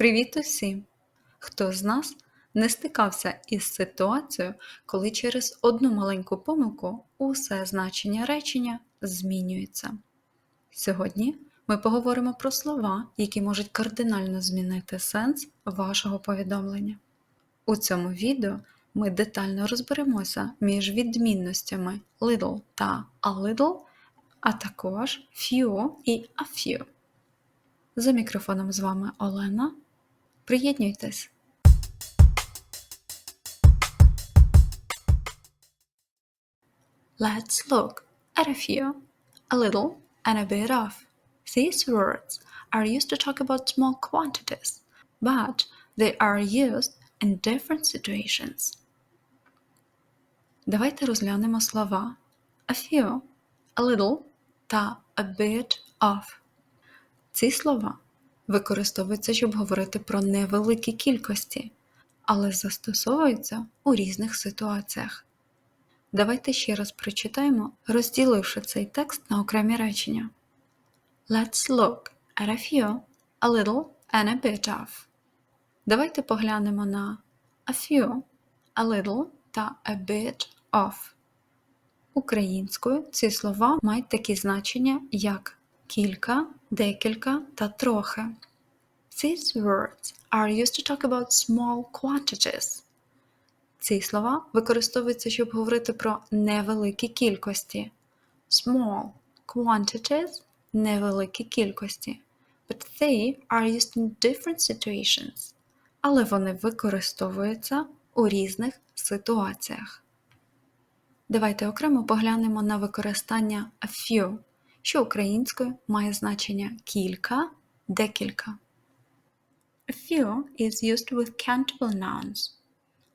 Привіт усім! Хто з нас не стикався із ситуацією, коли через одну маленьку помилку усе значення речення змінюється? Сьогодні ми поговоримо про слова, які можуть кардинально змінити сенс вашого повідомлення. У цьому відео ми детально розберемося між відмінностями little та a little, а також few і a few. За мікрофоном з вами Олена. Приєднуйтесь! Let's look at a few, a little and a bit of. These words are used to talk about small quantities, but they are used in different situations. Давайте розглянемо слова a few, a little та a bit of. Ці слова використовуються, щоб говорити про невеликі кількості, але застосовуються у різних ситуаціях. Давайте ще раз прочитаємо, розділивши цей текст на окремі речення. Let's look at a few, a little and a bit of. Давайте поглянемо на a few, a little та a bit of. Українською ці слова мають такі значення, як кілька, декілька та трохи. These words are used to talk about small quantities. Ці слова використовуються, щоб говорити про невеликі кількості. Small quantities невеликі кількості. But they are used in different situations. Але вони використовуються у різних ситуаціях. Давайте окремо поглянемо на використання a few що українською має значення кілька, декілька. Few is used with countable nouns.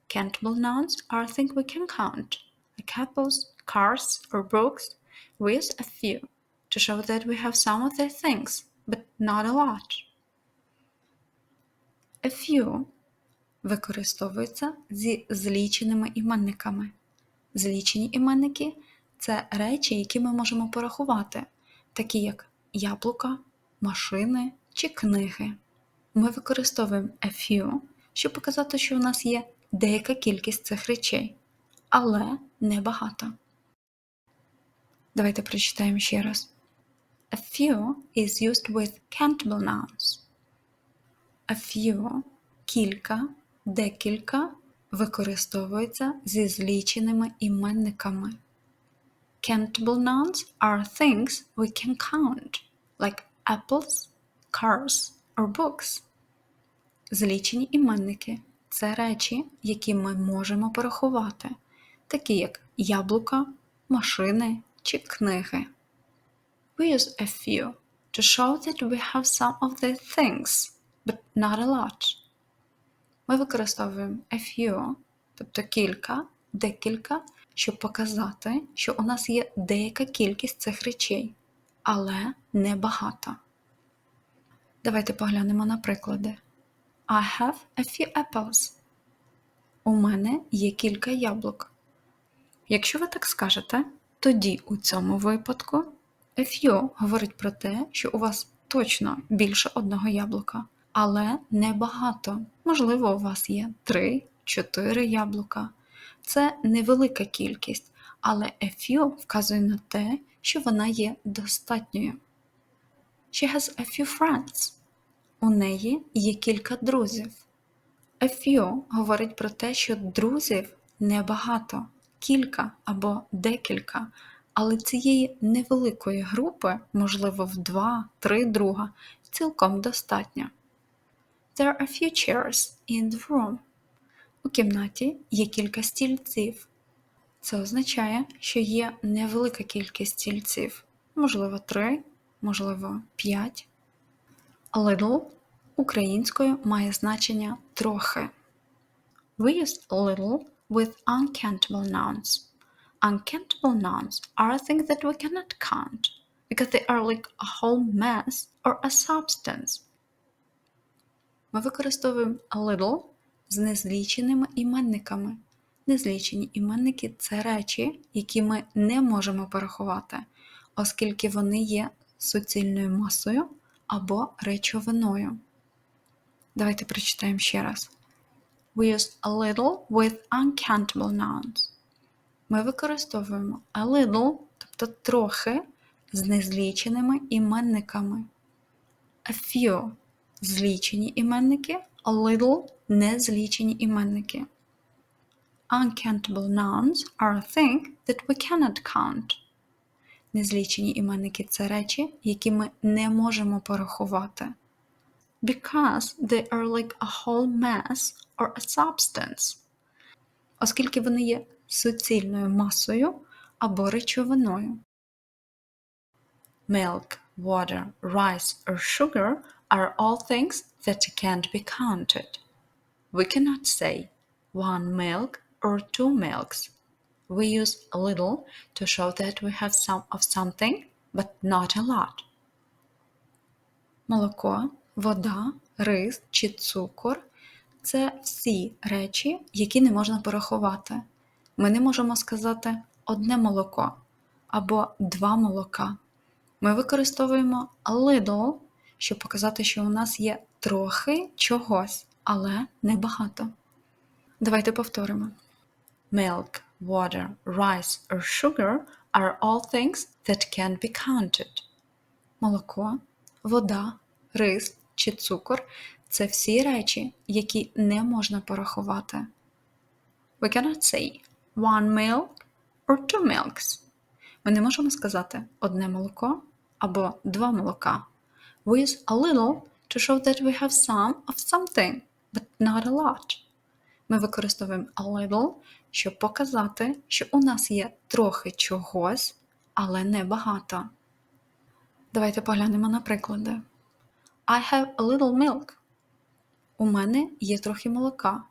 Countable nouns are things we can count, like apples, cars, or books. Use a few to show that we have some of their things, but not a lot. A few використовується зі зліченими іменниками. Злічені іменники це речі, які ми можемо порахувати, такі як яблука, машини чи книги. Ми використовуємо a few, щоб показати, що у нас є деяка кількість цих речей, але не багато. Давайте прочитаємо ще раз. A few is used with countable nouns. A few кілька, декілька використовується зі зліченими іменниками. Countable nouns are things we can count, like apples, cars or books. Злічені іменники це речі, які ми можемо порахувати, такі як яблука, машини чи книги. We use a few to show that we have some of the things, but not a lot. Ми використовуємо a few, тобто кілька, декілька щоб показати, що у нас є деяка кількість цих речей, але не багато. Давайте поглянемо на приклади. I have a few apples. У мене є кілька яблук. Якщо ви так скажете, тоді у цьому випадку a few говорить про те, що у вас точно більше одного яблука, але не багато. Можливо, у вас є 3-4 яблука. Це невелика кількість, але a few вказує на те, що вона є достатньою. She has a few friends. У неї є кілька друзів. A говорить про те, що друзів небагато, кілька або декілька, але цієї невеликої групи, можливо, в два-три друга, цілком достатньо. There are few chairs in the room. У кімнаті є кілька стільців. Це означає, що є невелика кількість стільців, можливо, три, можливо, п'ять. Little українською має значення трохи. We use little with uncountable nouns. Uncountable nouns are things that we cannot count because they are like a whole mass or a substance. Ми використовуємо little з незліченими іменниками. Незлічені іменники це речі, які ми не можемо порахувати, оскільки вони є суцільною масою або речовиною. Давайте прочитаємо ще раз. We use a little with uncountable nouns. Ми використовуємо a little, тобто трохи, з незліченими іменниками. A few злічені іменники, a little незлічені іменники. Uncountable nouns are a thing that we cannot count. Незлічені іменники це речі, які ми не можемо порахувати. Because they are like a whole mass or a substance. Оскільки вони є суцільною масою або речовиною. Milk, water, rice or sugar are all things that can't be counted. We cannot say one milk or two milks. We use little to show that we have some of something, but not a lot. Молоко, вода, рис чи цукор це всі речі, які не можна порахувати. Ми не можемо сказати одне молоко або два молока. Ми використовуємо little, щоб показати, що у нас є трохи чогось, але небагато. Давайте повторимо. Milk, water, rice or sugar are all things that can be counted. Молоко, вода, рис чи цукор це всі речі, які не можна порахувати. We cannot say one milk or two milks. Ми не можемо сказати одне молоко або два молока. We use a little to show that we have some of something, but not a lot. Ми використовуємо a little, щоб показати, що у нас є трохи чогось, але не багато. Давайте поглянемо на приклади. I have a little milk. У мене є трохи молока.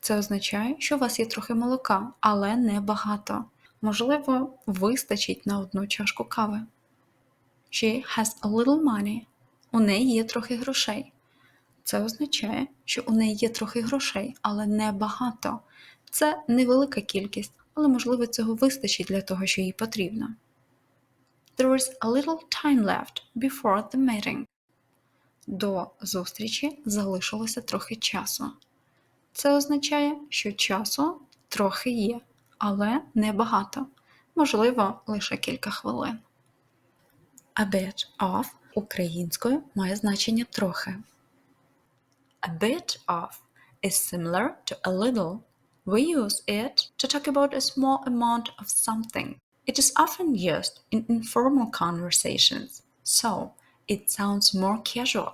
Це означає, що у вас є трохи молока, але не багато. Можливо, вистачить на одну чашку кави. She has a little money. У неї є трохи грошей. Це означає, що у неї є трохи грошей, але не багато. Це невелика кількість, але можливо цього вистачить для того, що їй потрібно. There is a little time left before the meeting. До зустрічі залишилося трохи часу. Це означає, що часу трохи є, але не багато. Можливо, лише кілька хвилин. A bit of українською має значення трохи. A bit of is similar to a little. We use it to talk about a small amount of something. It is often used in informal conversations, so it sounds more casual.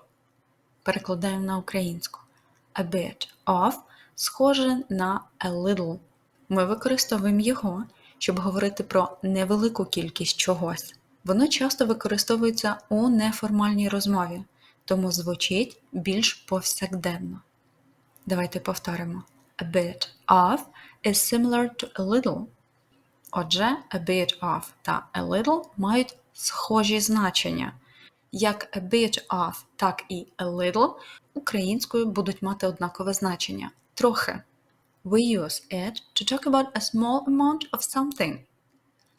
Перекладаємо на українську. A bit of схоже на a little. Ми використовуємо його, щоб говорити про невелику кількість чогось. Воно часто використовується у неформальній розмові, тому звучить більш повсякденно. Давайте повторимо. A bit of is similar to a little. Отже, a bit of та a little мають схожі значення. Як a bit of, так і a little українською будуть мати однакове значення трохи. We use it to talk about a small amount of something.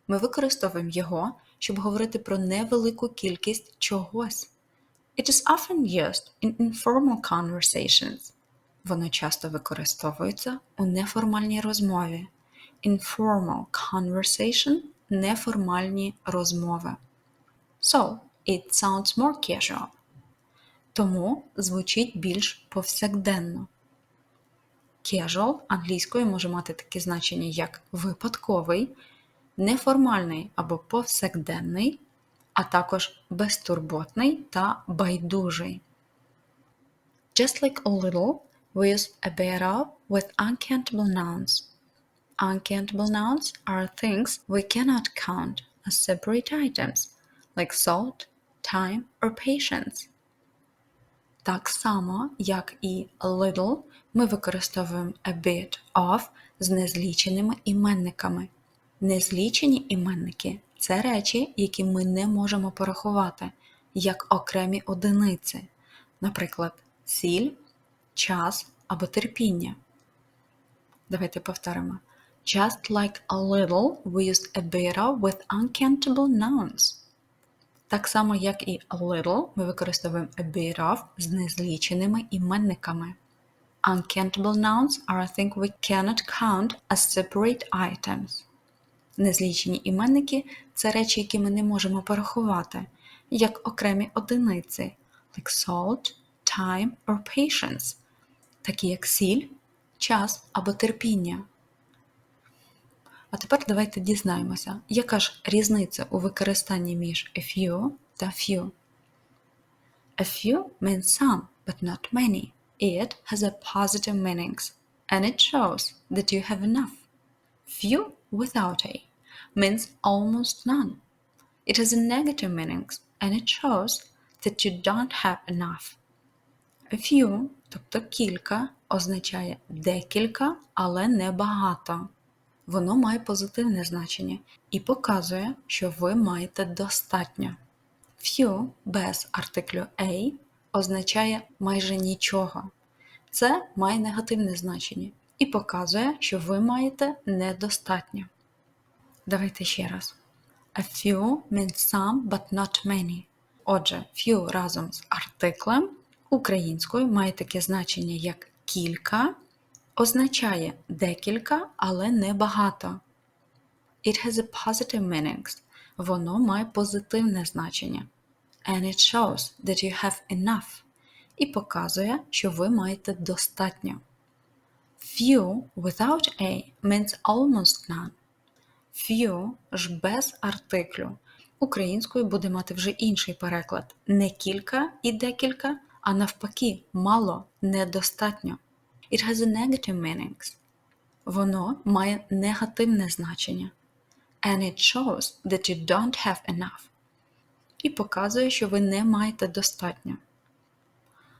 Ми використовуємо його, щоб говорити про невелику кількість чогось. It is often used in informal conversations. Воно часто використовується у неформальній розмові. Informal conversation неформальні розмови. So, it sounds more casual. Тому звучить більш повсякденно. Casual англійською може мати такі значення, як випадковий, неформальний або повсякденний, а також безтурботний та байдужий. Just like a little, use a bit of with uncountable nouns. Uncountable nouns are things we cannot count as separate items, like salt, time, or patience. Так само, як і little, ми використовуємо a bit of з незліченими іменниками. Незлічені іменники це речі, які ми не можемо порахувати, як окремі одиниці, наприклад, сіль, час або терпіння. Давайте повторимо. Just like a little, we used a of with uncountable nouns. Так само, як і a little, ми використовуємо a bit of з незліченими іменниками. Uncountable nouns are things we cannot count as separate items. Незлічені іменники це речі, які ми не можемо порахувати, як окремі одиниці, like salt, time or patience, такі як сіль, час або терпіння. А тепер давайте дізнаємося, яка ж різниця у використанні між a few та few. A few means some, but not many. It has a positive meanings, and it shows that you have enough. Few without a means almost none. It has a negative meanings, and it shows that you don't have enough. Few, тобто кілька, означає декілька, але не багато. Воно має позитивне значення і показує, що ви маєте достатньо. Few без артиклю a означає майже нічого. Це має негативне значення і показує, що ви маєте недостатньо. Давайте ще раз. A few means some, but not many. Отже, few разом з артиклем українською має таке значення, як кілька, означає декілька, але не багато. It has a positive meanings. Воно має позитивне значення. And it shows that you have enough. І показує, що ви маєте достатньо. Few without a means almost none. Few ж без артиклю. Українською буде мати вже інший переклад. Не кілька і декілька, а навпаки, мало, недостатньо. It has a negative meanings. Воно має негативне значення. And it shows that you don't have enough. І показує, що ви не маєте достатньо.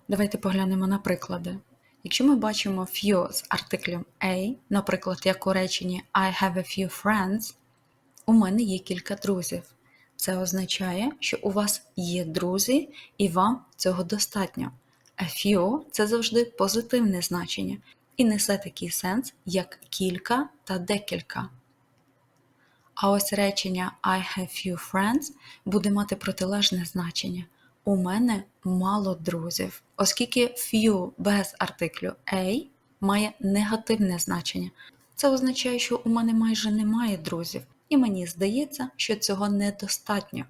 Давайте поглянемо на приклади. Якщо ми бачимо few з артиклем A, наприклад, як у реченні I have a few friends, у мене є кілька друзів. Це означає, що у вас є друзі і вам цього достатньо. A few – це завжди позитивне значення і несе такий сенс, як кілька та декілька. А ось речення I have few friends буде мати протилежне значення. У мене мало друзів, оскільки few без артиклю a має негативне значення. Це означає, що у мене майже немає друзів, і мені здається, що цього недостатньо.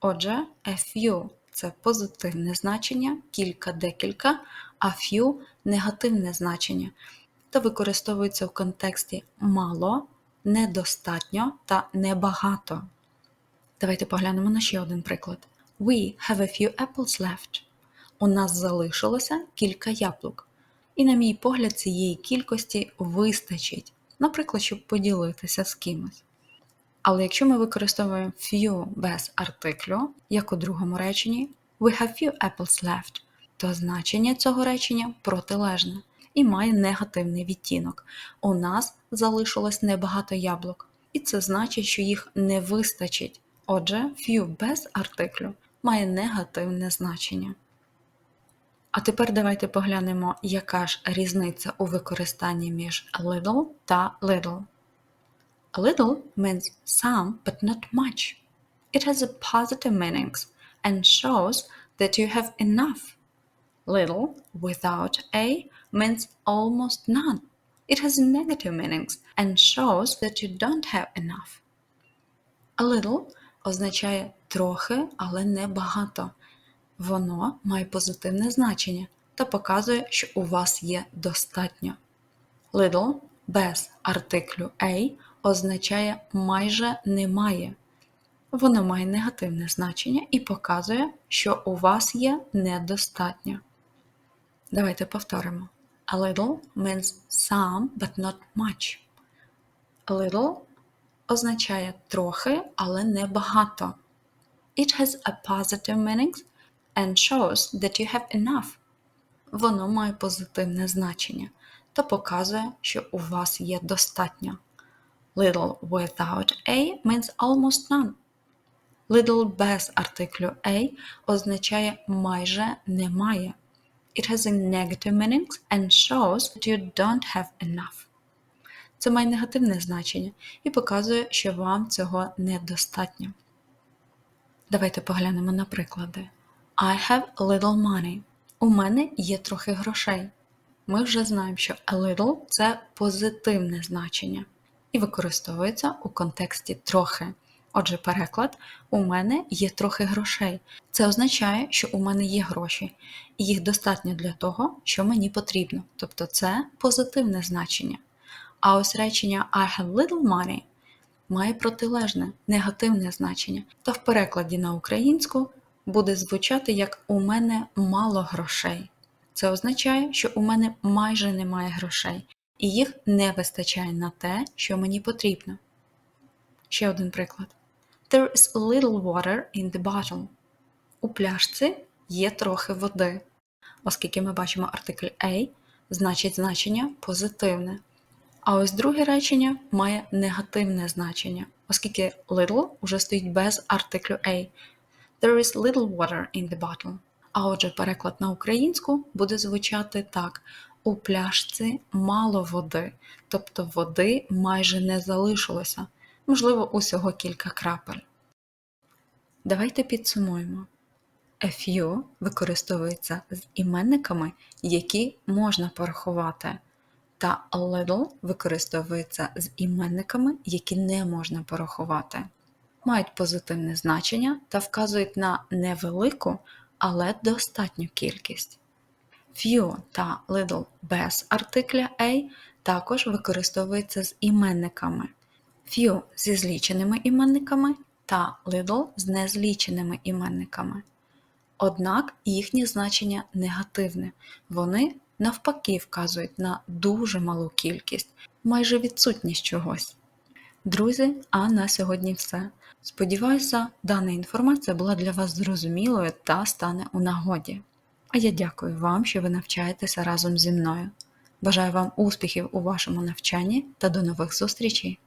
Отже, a few це позитивне значення, кілька-декілька, а few негативне значення та використовується в контексті мало, недостатньо та небагато. Давайте поглянемо на ще один приклад. We have a few apples left. У нас залишилося кілька яблук. І, на мій погляд, цієї кількості вистачить, наприклад, щоб поділитися з кимось. Але якщо ми використовуємо few без артиклю, як у другому реченні, we have few apples left, то значення цього речення протилежне і має негативний відтінок. У нас залишилось небагато яблук, і це значить, що їх не вистачить. Отже, few без артиклю має негативне значення. А тепер давайте поглянемо, яка ж різниця у використанні між little та little. A little means some but not much. It has a positive meanings and shows that you have enough. Little without a means almost none. It has negative meanings and shows that you don't have enough. A little означає трохи, але не багато. Воно має позитивне значення та показує, що у вас є достатньо. Little без артиклю a означає майже немає. Воно має негативне значення і показує, що у вас є недостатньо. Давайте повторимо. A little means some, but not much. A little означає трохи, але не багато. It has a positive meaning and shows that you have enough. Воно має позитивне значення та показує, що у вас є достатньо. Little without a means almost none. Little без артиклю a означає майже немає. It has a negative meaning and shows that you don't have enough. Це має негативне значення і показує, що вам цього недостатньо. Давайте поглянемо на приклади. I have little money. У мене є трохи грошей. Ми вже знаємо, що a little – це позитивне значення і використовується у контексті трохи. Отже, переклад у мене є трохи грошей. Це означає, що у мене є гроші, і їх достатньо для того, що мені потрібно. Тобто це позитивне значення. А ось речення I have little money має протилежне, негативне значення, та в перекладі на українську буде звучати як у мене мало грошей. Це означає, що у мене майже немає грошей, і їх не вистачає на те, що мені потрібно. Ще один приклад. There is a little water in the bottle. У пляшці є трохи води. Оскільки ми бачимо артикль A, значить значення позитивне. А ось друге речення має негативне значення, оскільки little уже стоїть без артиклю A. There is little water in the bottle. А отже, переклад на українську буде звучати так: у пляшці мало води, тобто води майже не залишилося, можливо, усього кілька крапель. Давайте підсумуємо. Few використовується з іменниками, які можна порахувати, та a little використовується з іменниками, які не можна порахувати. Мають позитивне значення та вказують на невелику, але достатню кількість. Few та little без артикля A також використовуються з іменниками. Few зі зліченими іменниками та little з незліченими іменниками. Однак їхнє значення негативне, вони навпаки вказують на дуже малу кількість, майже відсутність чогось. Друзі, а на сьогодні все. Сподіваюся, дана інформація була для вас зрозумілою та стане у нагоді. А я дякую вам, що ви навчаєтеся разом зі мною. Бажаю вам успіхів у вашому навчанні та до нових зустрічей!